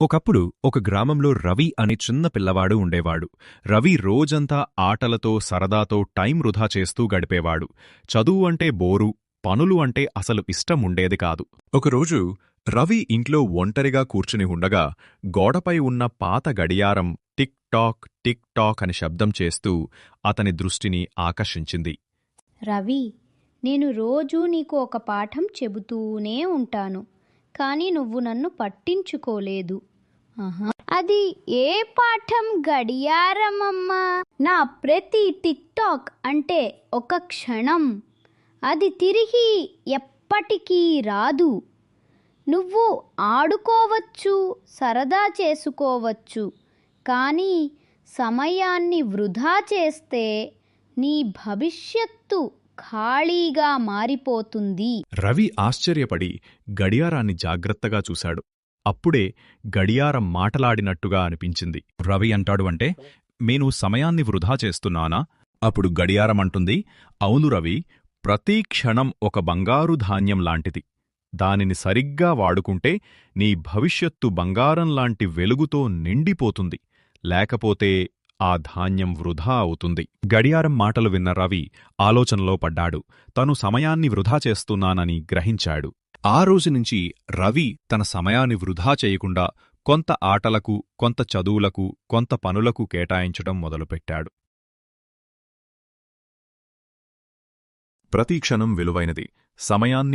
ఒకప్పుడు ఒక గ్రామంలో రవి అనే చిన్న పిల్లవాడు ఉండేవాడు. రవి రోజంతా ఆటలతో సరదాతో టైం వృధా చేస్తూ గడిపేవాడు. చదువు అంటే బోరు పనులు అంటే అసలు ఇష్టం ఉండేది కాదు. ఒకరోజు రవి ఇంట్లో ఒంటరిగా కూర్చుని ఉండగా గోడపై ఉన్న పాత గడియారం టిక్ టాక్ టిక్ టాక్ అని శబ్దం చేస్తూ అతని దృష్టిని ఆకర్షించింది. రవి నేను రోజూ నీకు ఒక పాఠం చెబుతూనే ఉంటాను కానీ నువ్వు నన్ను పట్టించుకోలేదు. అది ఏ పాఠం గడియారమమ్మా? నా ప్రతి టిక్ టాక్ అంటే ఒక క్షణం. అది తిరిగి ఎప్పటికీ రాదు. నువ్వు ఆడుకోవచ్చు సరదా చేసుకోవచ్చు. కానీ సమయాన్ని వృధా చేస్తే నీ భవిష్యత్తు ఖాళీగా మారిపోతుంది. రవి ఆశ్చర్యపడి గడియారాన్ని జాగ్రత్తగా చూశాడు. అప్పుడే గడియారం మాటలాడినట్టుగా అనిపించింది. రవి అంటాడు అంటే నేను సమయాన్ని వృధా చేస్తున్నానా? అప్పుడు గడియారం అంటుంది అవును రవి ప్రతి క్షణం ఒక బంగారు ధాన్యం లాంటిది. దానిని సరిగ్గా వాడుకుంటే నీ భవిష్యత్తు బంగారం లాంటి వెలుగుతో నిండిపోతుంది. లేకపోతే ఆ ధాన్యం వృధా అవుతుంది. గడియారం మాటలు విన్న రవి ఆలోచనలో పడ్డాడు. తను సమయాన్ని వృధా చేస్తున్నానని గ్రహించాడు. ఆ రోజునుంచి రవి తన సమయాన్ని వృధా చేయకుండా కొంత ఆటలకు కొంత చదువులకు కొంత పనులకు కేటాయించడం మొదలుపెట్టాడు. ప్రతి క్షణం విలువైనది. సమయాన్ని